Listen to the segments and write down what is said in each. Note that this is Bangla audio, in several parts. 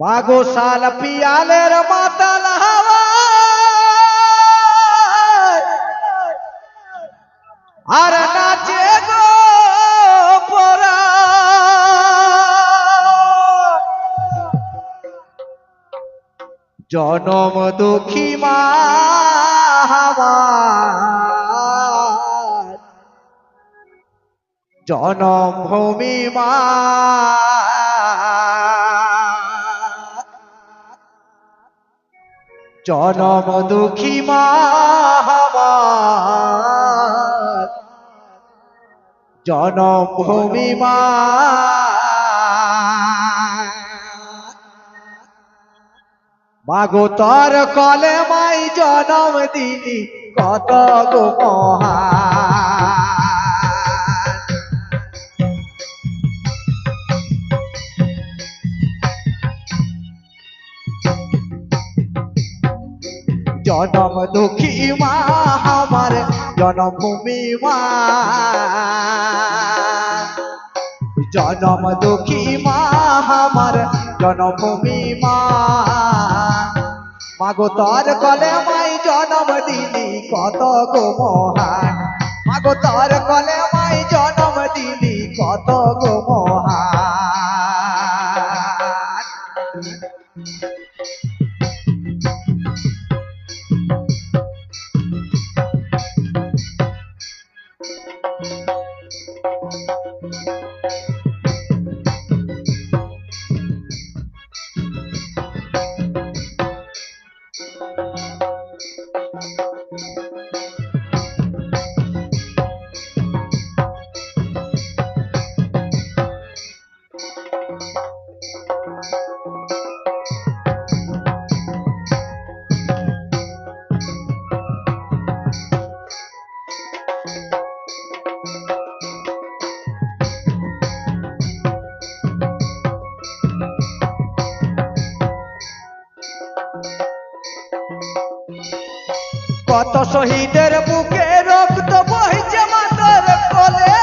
মাগো শাল পিয়ালের মাতাল আর নাচে গো জনম দুঃখী মা জনম ভূমি মা জনম দুঃখী মা আমার জনম ভূমি মা। মাগো তর কলে মাই জনম দিলি কত গো মহান জনম দুঃখী মা, আমার জনমভূমি মা। জনম দুঃখী মা, আমার জনমভূমি মা। মাগো তর কলে মাই জনম দিলি, কত গো মহান। মাগো তোর কত শহীদের বুকে রক্ত বইছে মাতার কোলে।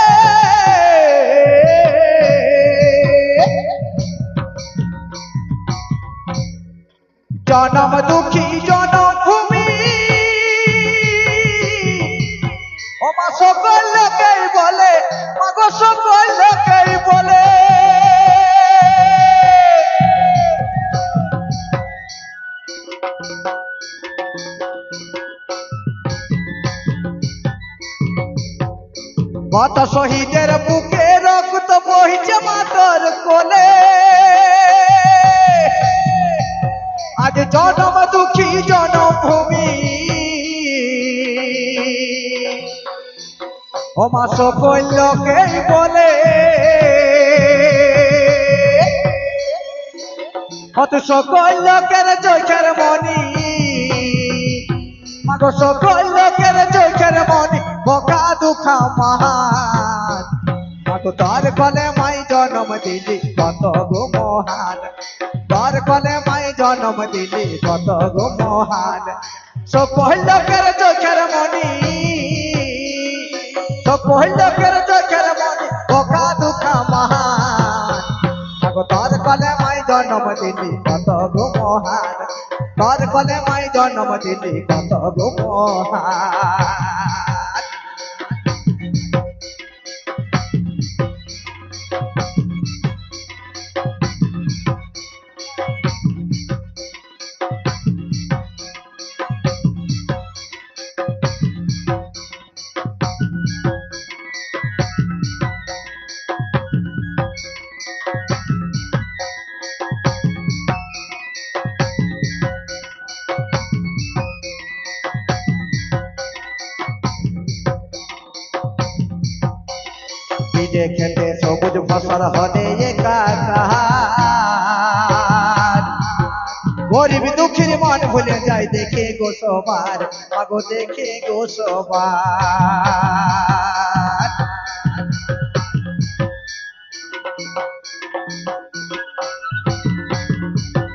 জনম দুঃখী জনম ভূমি ওমা সকল লোকেই বলে, মাগো সকল কত শহীদের বুকে রক্ত বহিছে মাতর কোলে। আজ জনম দুঃখী জনম ভূমি ও মা সকল লোকেই বলে, অত সকল লোকের চোখের মনি মাগো সকল বোকা দুঃখা মহান মাগো তার কলে মাই জনম দিলি কত গো মহান তার কলে মাই জনম দিলি কত গো মহান সকল লোকের চোখের মনি সকল লোকের চোখের মনি বোকা দুঃখা মহান মাগো তার কলে মাই জনম দিলি কত গো মহান তার কলে মাই জনম দিলি কত গো মহান বিজে খেতে সবুজ ফসল হলে গরিব দুঃখীর মন ভুলে যায়, দেখে গো সবার, মাগো দেখে গো সবার।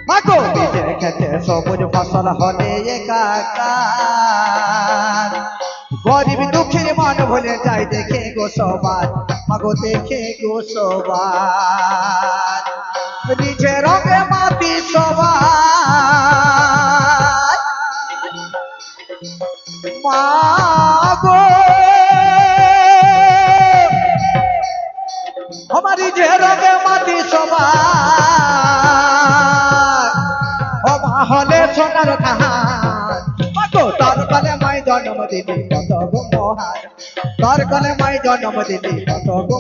মাগো! বিজে খেতে সবুজ ফসল হলে গরিব ভুলে যাই দেখে গো সবার, মাগো দেখে গো সবার। নিজে রঙে মাতি সবার। মাগো, আমার নিজে রঙে মাতি সবার। হলে সোনার কাহা জন্ম দিলি কত গো মহান তোর কলে মাই জন্ম দিলি কত গো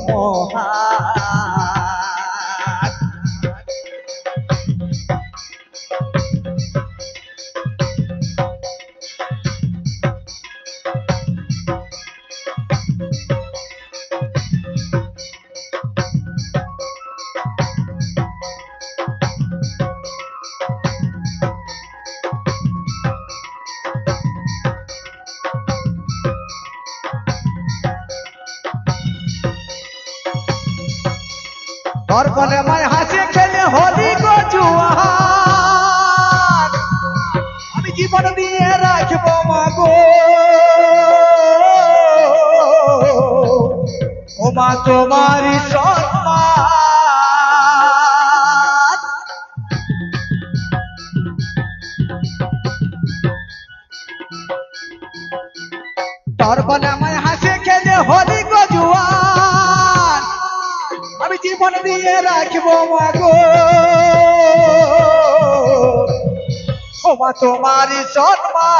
কলে মাই হাসি খেলে হলি গো আমি জীবন দিয়ে রাখব মাগো। ও মা তোমারই সম্মান। বলে হাসি খেলে হলি দিয়ে রাখব মাগো। ও মা তোমারই সম্মান।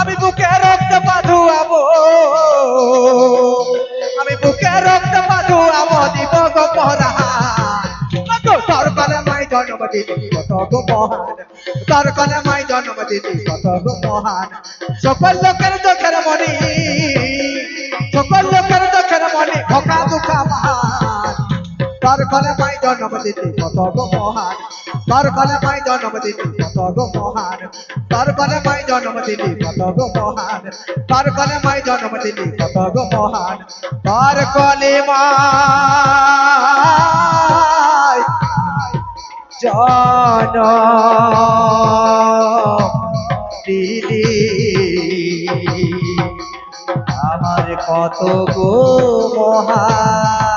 আমি বুকে রক্ত বাঁধুয়াবো আমি বুকে রক্ত বাঁধুয়াবো দিব গো পরাহান মাগো তোর কলে মাই কত মাই কত সকল লোকের চোখের মনি, সকল লোকের ভোকা দুঃখা মহান তোর কলে মাই জন্ম দিলি কত গো তোর কলে মাই জন্ম দিলি কত গো তোর মাই জন্ম দিলি কত তোর জন্ম দিলি কত তোর জন্ম দিলি কত গো মহান